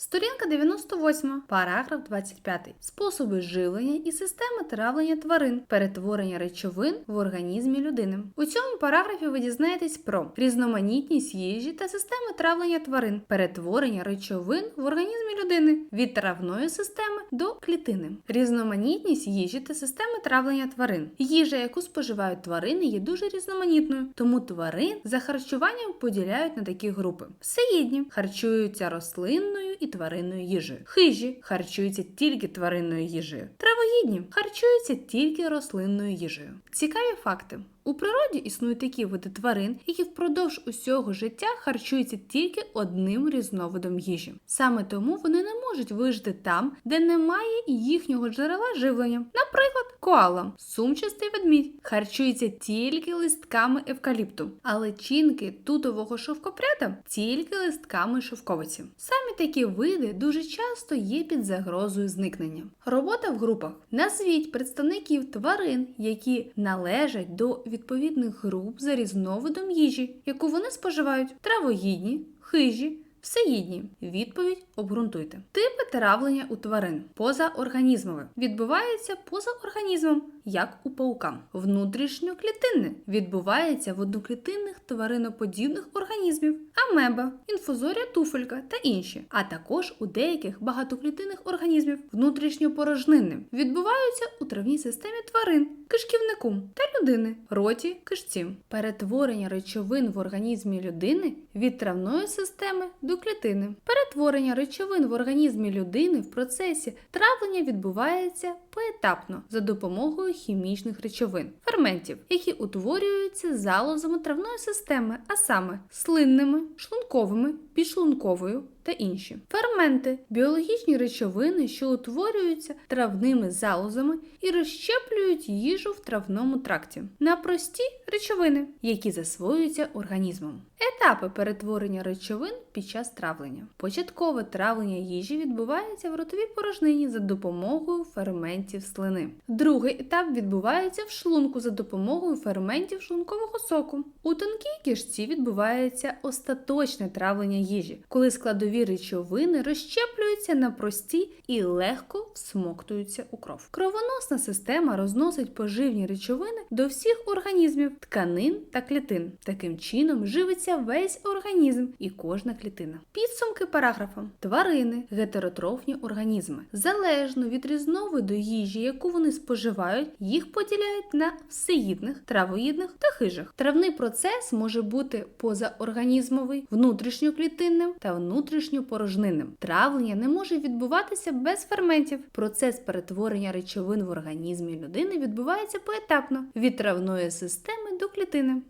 Сторінка 98, параграф 25. Способи живлення і системи травлення тварин, перетворення речовин в організмі людини. У цьому параграфі ви дізнаєтесь про різноманітність їжі та системи травлення тварин, перетворення речовин в організмі людини від травної системи до клітини, різноманітність їжі та системи травлення тварин. Їжа, яку споживають тварини, є дуже різноманітною, тому тварин за харчуванням поділяють на такі групи: всеїдні харчуються рослинною і тваринною їжею. Хижі харчуються тільки тваринною їжею. Травоїдні харчуються тільки рослинною їжею. Цікаві факти. У природі існують такі види тварин, які впродовж усього життя харчуються тільки одним різновидом їжі. Саме тому вони не можуть вижити там, де немає їхнього джерела живлення. Наприклад, коала, сумчастий ведмідь, харчується тільки листками евкаліпту, а личинки тутового шовкопряда тільки листками шовковиці. Самі такі види дуже часто є під загрозою зникнення. Робота в групах. Назвіть представників тварин, які належать до відповідних груп за різновидом їжі, яку вони споживають: травоїдні, хижі. Всеїдні. Відповідь обґрунтуйте. Типи травлення у тварин позаорганізмове відбувається поза організмом, як у паука. Внутрішньоклітинне відбувається в одноклітинних твариноподібних організмів, амеба, інфузорія туфелька та інші, а також у деяких багатоклітинних організмів. Внутрішньопорожнинне відбуваються у травній системі тварин, кишківнику та людини, роті, кишці. Перетворення речовин в організмі людини від травної системи до клітини. Перетворення речовин в організмі людини в процесі травлення відбувається поетапно за допомогою хімічних речовин, ферментів, які утворюються залозами травної системи, а саме слинними, шлунковими, підшлунковою та інші. Ферменти біологічні речовини, що утворюються травними залозами і розщеплюють їжу в травному тракті на прості речовини, які засвоюються організмом. Етапи перетворення речовин під час травлення. Початкове травлення їжі відбувається в ротовій порожнині за допомогою ферментів слини. Другий етап відбувається в шлунку за допомогою ферментів шлункового соку. У тонкій кишці відбувається остаточне травлення їжі, коли складові речовини розщеплюються на прості і легко всмоктуються у кров. Кровоносна система розносить поживні речовини до всіх організмів, тканин та клітин. Таким чином живиться весь організм і кожна клітина. Підсумки параграфа: тварини гетеротрофні організми. Залежно від різновиду їжі, яку вони споживають, їх поділяють на всеїдних, травоїдних та хижих. Травний процес може бути позаорганізмовий, внутрішньоклітинним та внутрішньопорожнинним. Травлення не може відбуватися без ферментів. Процес перетворення речовин в організмі людини відбувається поетапно від травної системи до клітини.